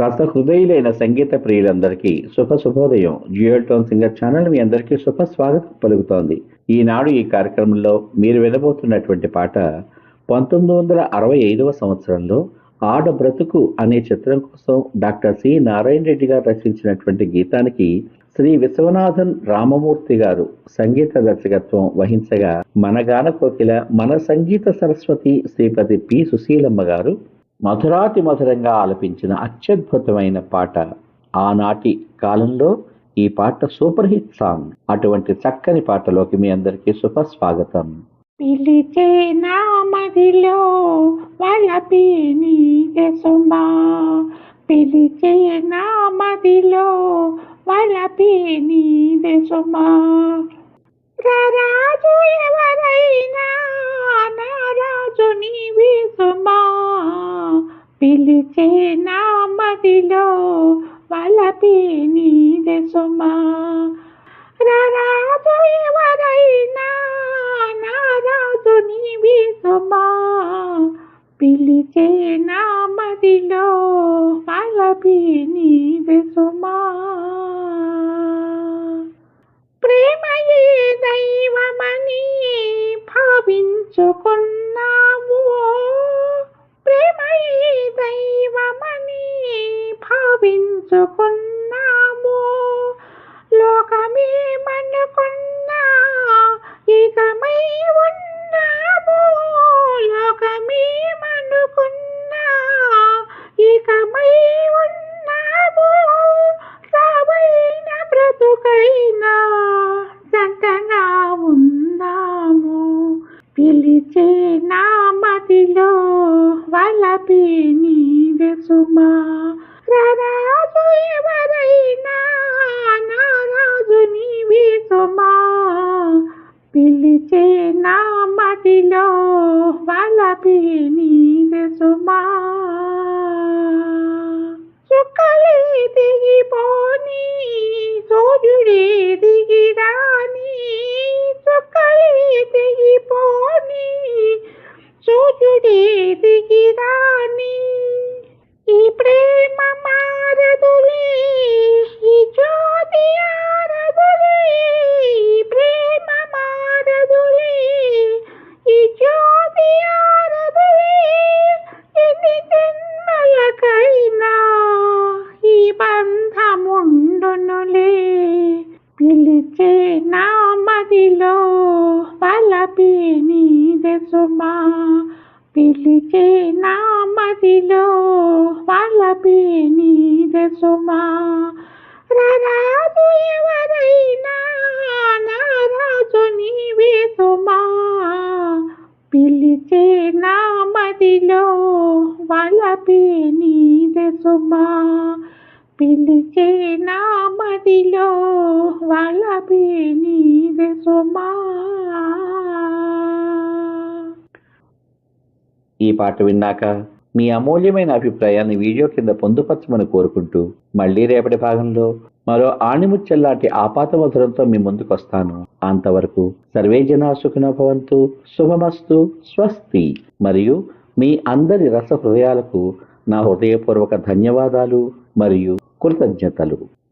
కాస్త హృదయులైన సంగీత ప్రియులందరికీ శుభ శుభోదయం. జియోటోన్ సింగర్ ఛానల్ మీ అందరికీ శుభ స్వాగతం పలుకుతోంది. ఈనాడు ఈ కార్యక్రమంలో మీరు వినబోతున్నటువంటి పాట పంతొమ్మిది వందల అరవై ఐదవ సంవత్సరంలో ఆడ బ్రతుకు అనే చిత్రం కోసం డాక్టర్ సి నారాయణ రెడ్డి గారు రచించినటువంటి గీతానికి శ్రీ విశ్వనాథన్ రామమూర్తి గారు సంగీత దర్శకత్వం వహించగా మన గాన కోకిల మన సంగీత సరస్వతి శ్రీపతి పి సుశీలమ్మ గారు మధురాతి మధురంగా ఆలపించిన అత్యద్భుతమైన పాట ఆనాటి కాలంలో ఈ పాట సూపర్ హిట్ సాంగ్. అటువంటి చక్కని పాటలోకి మీ అందరికీ శుభ స్వాగతం పిలిచే నా మదిలో వలపి సుమా? పిలిచే నా మదిలో వలపి సుమా? రాజు ఎవరైనా? నా రాజు నీవే సుమా? పిలిచే నా మదిలో వలపి నీదే సుమా. రారాజు ఎవరైనా నా రాజు నీవే సుమా. పిలిచే నా మదిలో వలపి నీదే సుమా. ప్రేమయే దైవమని భావించుకున్న భావించుకున్నాము లోకమే మనుకున్నా ఇకమై ఉన్నాము. లోకమే మనుకున్నా ఇకమై ఉన్నాము. సావైన బ్రతుకైనా సంతగా ఉన్నాము. పిలిచే నా మదిలో వలపి నీదే సుమా. రారాజు పిలిచే నా మదిలో వలపి నీదే సుమా చుక్కలే దిగిపోని సూర్యుడే దిగిరాని పిలిచే నా మదిలో వలపి నీదే పిలిచే నా మదిలో వలపి నీదే రాజు ఎవరైనా నా రాజు నీవే సుమా. పిలిచే నా మదిలో వలపి నీదే పిలిచే నా మదిలో వలపి నీదే సుమా. ఈ పాట విన్నాక మీ అమూల్యమైన అభిప్రాయాన్ని వీడియో కింద పొందుపరచమని కోరుకుంటూ మళ్ళీ రేపటి భాగంలో మరో ఆణిముచ్చల్లాంటి ఆపాత మధురంతో మీ ముందుకు వస్తాను. అంతవరకు సర్వే జనా సుఖనోభవంతు శుభమస్తు స్వస్తి. మరియు మీ అందరి రస హృదయాలకు నా హృదయపూర్వక ధన్యవాదాలు. మరియు కృతజ్ఞతలు.